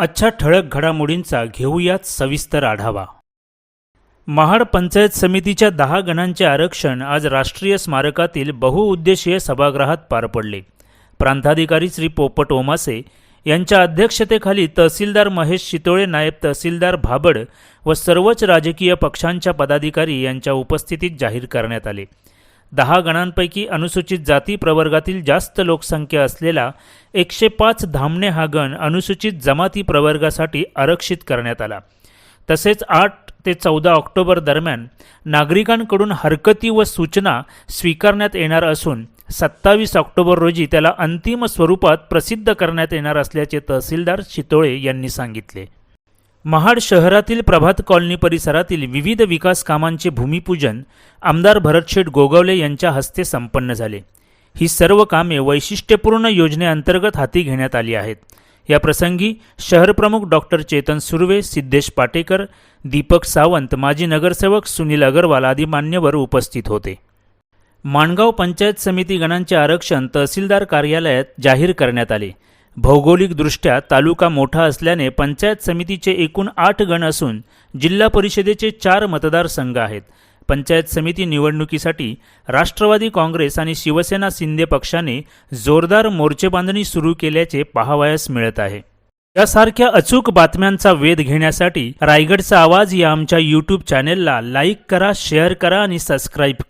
आजच्या ठळक घडामोडींचा घेऊयात सविस्तर आढावा. महाड पंचायत समितीच्या दहा गणांचे आरक्षण आज राष्ट्रीय स्मारकातील बहुउद्देशीय सभागृहात पार पडले. प्रांताधिकारी श्री पोपट ओमासे यांच्या अध्यक्षतेखाली तहसीलदार महेश शितोळे नायब तहसीलदार भाबड व सर्वच राजकीय पक्षांच्या पदाधिकारी यांच्या उपस्थितीत जाहीर करण्यात आले. दहा गणांपैकी अनुसूचित जाती प्रवर्गातील जास्त लोकसंख्या असलेला एकशे पाच धामणे हा गण अनुसूचित जमाती प्रवर्गासाठी आरक्षित करण्यात आला. तसेच आठ ते चौदा ऑक्टोबर दरम्यान नागरिकांकडून हरकती व सूचना स्वीकारण्यात येणार असून सत्तावीस ऑक्टोबर रोजी त्याला अंतिम स्वरूपात प्रसिद्ध करण्यात येणार असल्याचे तहसीलदार शितोळे यांनी सांगितले. महाड शहरातील प्रभात कॉलनी परिसरातील विविध विकास कामांचे भूमिपूजन आमदार भरतशेठ गोगावले यांच्या हस्ते संपन्न झाले. ही सर्व कामे वैशिष्ट्यपूर्ण योजनेअंतर्गत हाती घेण्यात आली आहेत. या प्रसंगी शहरप्रमुख डॉक्टर चेतन सुर्वे सिद्धेश पाटेकर दीपक सावंत माजी नगरसेवक सुनील अगरवाल आदी मान्यवर उपस्थित होते. माणगाव पंचायत समिती गणांचे आरक्षण तहसीलदार कार्यालयात जाहीर करण्यात आले. भौगोलिकदृष्ट्या तालुका मोठा असल्याने पंचायत समितीचे एकूण आठ गण असून जिल्हा परिषदेचे चार मतदारसंघ आहेत. पंचायत समिती निवडणुकीसाठी राष्ट्रवादी काँग्रेस आणि शिवसेना शिंदे पक्षाने जोरदार मोर्चेबांधणी सुरू केल्याचे पाहावयास मिळत आहे. यासारख्या अचूक बातम्यांचा वेध घेण्यासाठी रायगडचा आवाज या आमच्या यूट्यूब चॅनेलला लाईक करा शेअर करा आणि सबस्क्राईब करा.